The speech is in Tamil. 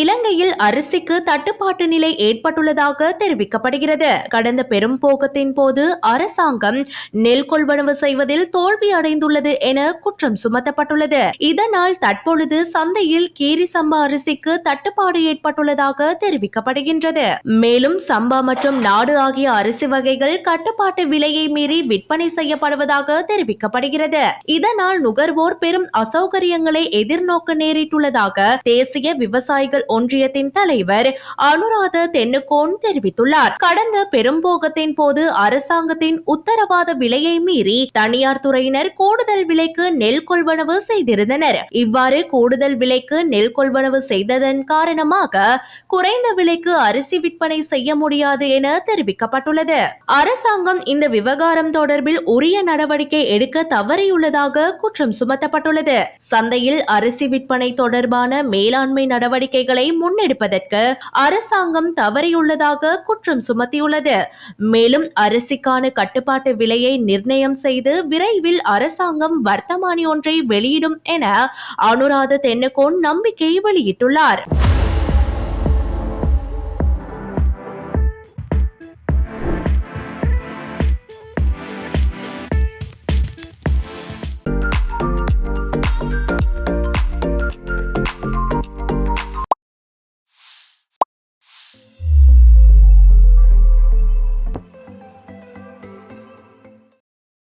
இலங்கையில் அரிசிக்கு தட்டுப்பாட்டு நிலை ஏற்பட்டுள்ளதாக தெரிவிக்கப்படுகிறது. கடந்த பெரும் போக்கத்தின் போது அரசாங்கம் நெல் கொள்வனவு செய்வதில் தோல்வி அடைந்துள்ளது என குற்றம் சுமத்தப்பட்டுள்ளது. இதனால் தற்பொழுது சந்தையில் கீரி சம்பா அரிசிக்கு தட்டுப்பாடு ஏற்பட்டுள்ளதாக தெரிவிக்கப்படுகின்றது. மேலும் சம்பா மற்றும் நாடு ஆகிய அரிசி வகைகள் கட்டுப்பாட்டு விலையை மீறி விற்பனை செய்யப்படுவதாக தெரிவிக்கப்படுகிறது. இதனால் நுகர்வோர் பெரும் அசௌகரியங்களை எதிர்நோக்க நேரிட்டுள்ளதாக தேசிய விவசாயிகள் ஒன்றியத்தின் தலைவர் அனுராத தென்னுகோன் தெரிவித்துள்ளார். கடந்த பெரும்போகத்தின் போது அரசாங்கத்தின் உத்தரவாத விலையை மீறி தனியார் துறையினர் கூடுதல் விலைக்கு நெல் கொள்வனவு செய்திருந்தனர். இவ்வாறு கூடுதல் விலைக்கு நெல் கொள்வனவு செய்ததன் காரணமாக குறைந்த விலைக்கு அரிசி விற்பனை செய்ய முடியாது என தெரிவிக்கப்பட்டுள்ளது. அரசாங்கம் இந்த விவகாரம் தொடர்பில் உரிய நடவடிக்கை எடுக்க தவறியுள்ளதாக குற்றம் சுமத்தப்பட்டுள்ளது. சந்தையில் அரிசி விற்பனை தொடர்பான மேலாண்மை நடவடிக்கைகள் நடவடிக்கைகளை முன்னெடுப்பதற்கு அரசாங்கம் தவறியுள்ளதாக குற்றம் சுமத்தியுள்ளது. மேலும் அரிசிக்கான கட்டுப்பாட்டு விலையை நிர்ணயம் செய்து விரைவில் அரசாங்கம் வர்த்தமானி ஒன்றை வெளியிடும் என அனுராத தென்னகோன் நம்பிக்கை வெளியிட்டுள்ளார்.